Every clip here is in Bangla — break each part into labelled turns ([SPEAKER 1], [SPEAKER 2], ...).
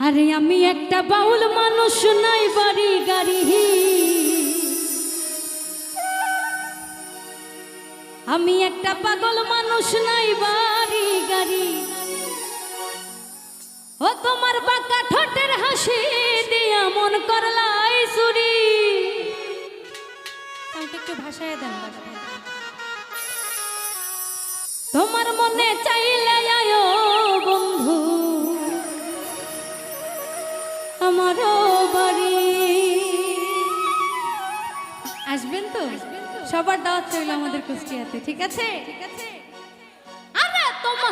[SPEAKER 1] আরে আমি একটা বাউল মানুষ, নাই বাড়ি গাড়ি। আমি একটা পাগল মানুষ, নাই বাড়ি গাড়ি। ও তোমার বাঁকা ঠোঁটের হাসি দিয়া মন করলাই সুরি একটু ভাষায় দেন। তোমার মনে চাইলে আয়ো আমার বাড়ি। আসবেন তো? সবার দাওয়াত চাইল আমাদের কুষ্টিয়াতে ঠিক আছে? ঠিক আছে। আরে তোমার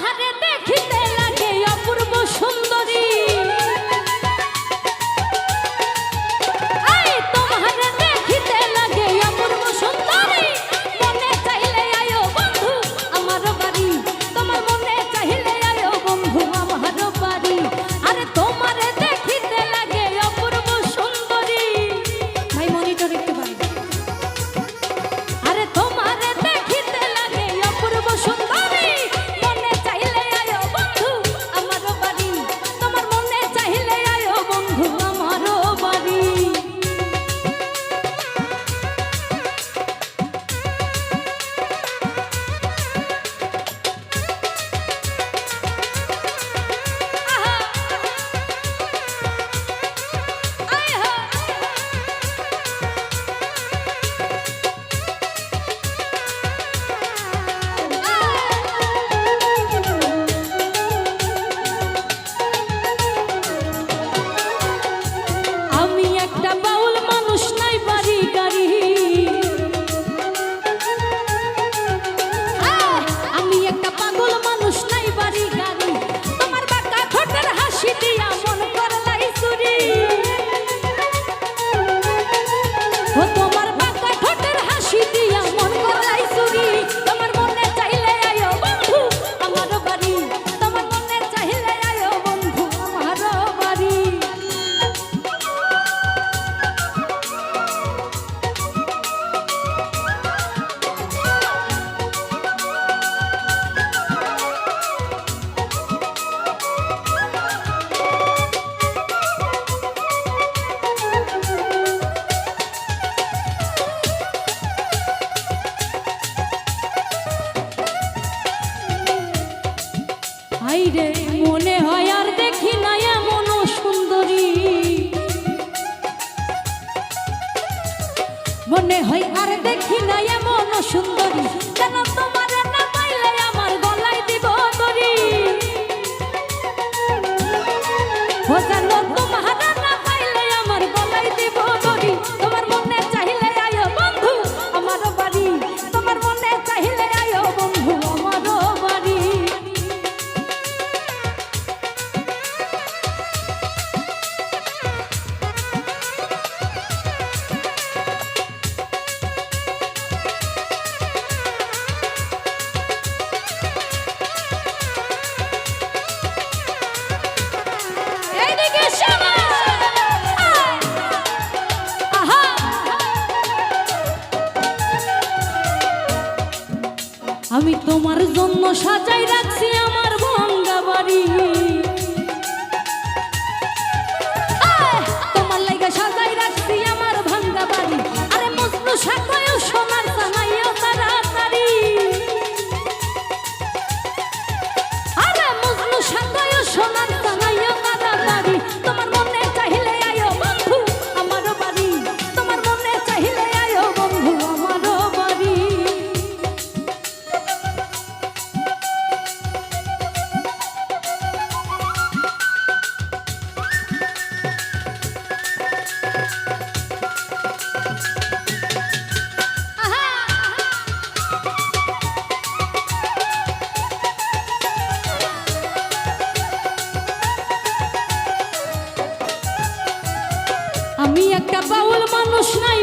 [SPEAKER 1] রে, মনে হয় আর দেখি না এমন সুন্দরী। মনে হয় আর দেখি না এমন সুন্দরী। কেন তোমার সাজাই emotional